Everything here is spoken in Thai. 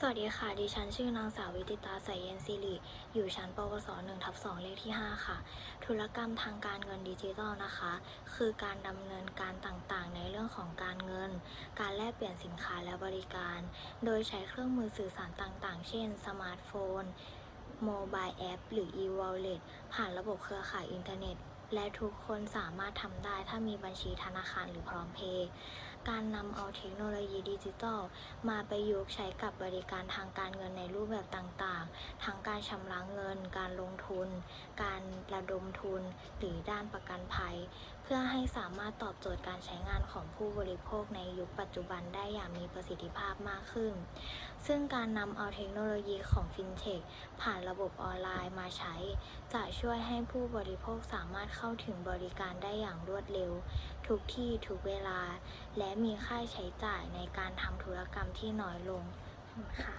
สวัสดีค่ะ ดิฉันชื่อนางสาววิติตาใสเย็นสิริ อยู่ชั้นปวส1ทับ2เลขที่ 5 ค่ะ ธุรกรรมทางการเงินดิจิทัลนะคะ คือการดำเนินการต่างๆ ในเรื่องของการเงิน การแลกเปลี่ยนสินค้าและบริการ โดยใช้เครื่องมือสื่อสารต่างๆ เช่น สมาร์ทโฟน โมบายแอป หรือ e-wallet ผ่านระบบเครือข่ายอินเทอร์เน็ตและทุกคนสามารถทำได้ถ้ามีบัญชีธนาคารหรือพร้อมเพย์ การนำเอาเทคโนโลยีดิจิทัล มาประยุกต์ใช้กับบริการทางการเงินในรูปแบบต่างๆ ทั้งการชำระเงิน การลงทุน การระดมทุน หรือด้านประกันภัย เพื่อให้สามารถตอบโจทย์การใช้งานของผู้บริโภคในยุคปัจจุบันได้อย่างมีประสิทธิภาพมากขึ้น ซึ่งการนำเอาเทคโนโลยีของฟินเทคผ่านระบบออนไลน์มาใช้ จะช่วยให้ผู้บริโภคสามารถเข้าถึงบริการได้อย่างรวดเร็ว ทุกที่ทุกเวลา และมีค่าใช้จ่ายในการทำธุรกรรมที่น้อยลงค่ะ